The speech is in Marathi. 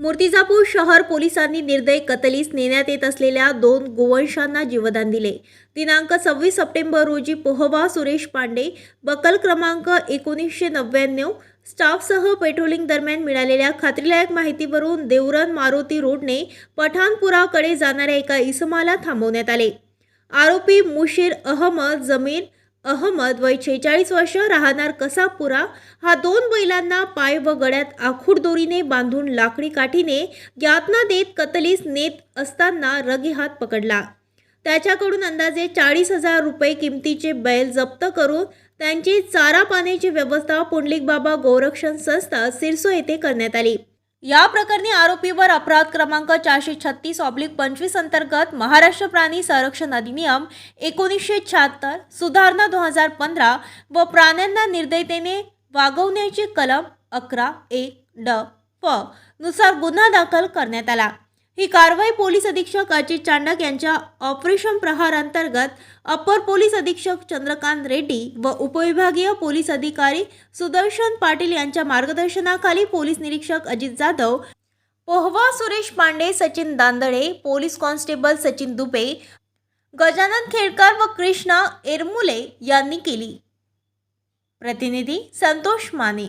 मूर्तिजापूर शहर पोलिसांनी निर्दय कतलीस नेण्यात येत असलेल्या दोन गोवंशांना जीवदान दिले. दिनांक सव्वीस सप्टेंबर रोजी पोहवा सुरेश पांडे बकल क्रमांक एकोणीसशे नव्याण्णव स्टाफसह पेट्रोलिंग दरम्यान मिळालेल्या खात्रीलायक माहितीवरून देवरन मारुती रोडने पठाणपुराकडे जाणाऱ्या एका इसमाला थांबवण्यात आले. आरोपी मुशीर अहमद जमीर अहमद वय छेचाळीस वर्ष राहणार कसापुरा हा दोन बैलांना पाय व गळ्यात आखूड दोरीने बांधून लाकडी काठीने यातना देत कतलीस नेत असताना रगे हात पकडला. त्याच्याकडून अंदाजे चाळीस हजार रुपये किमतीचे बैल जप्त करून त्यांची चारा पाण्याची व्यवस्था पुंडलिक बाबा गोरक्षण संस्था सिरसो येथे करण्यात आली. या प्रकरणी आरोपीवर अपराध क्रमांक चारशे छत्तीस ऑब्लिक पंचवीस अंतर्गत महाराष्ट्र प्राणी संरक्षण अधिनियम एकोणीसशे शहात्तर सुधारणा दोन हजार पंधरा व प्राण्यांना निर्दयतेने वागवण्याची कलम अकरा एक ड प नुसार गुन्हा दाखल करण्यात आला. ही कारवाई पोलीस अधीक्षक अजित चांडक यांच्या ऑपरेशन प्रहार अंतर्गत अपर पोलीस अधीक्षक चंद्रकांत रेड्डी व उपविभागीय पोलीस अधिकारी सुदर्शन पाटील यांच्या मार्गदर्शनाखाली पोलीस निरीक्षक अजित जाधव पोहवा सुरेश पांडे सचिन दांदळे पोलीस कॉन्स्टेबल सचिन दुबे गजानन खेडकर व कृष्णा एरमुले यांनी केली. प्रतिनिधी संतोष माने.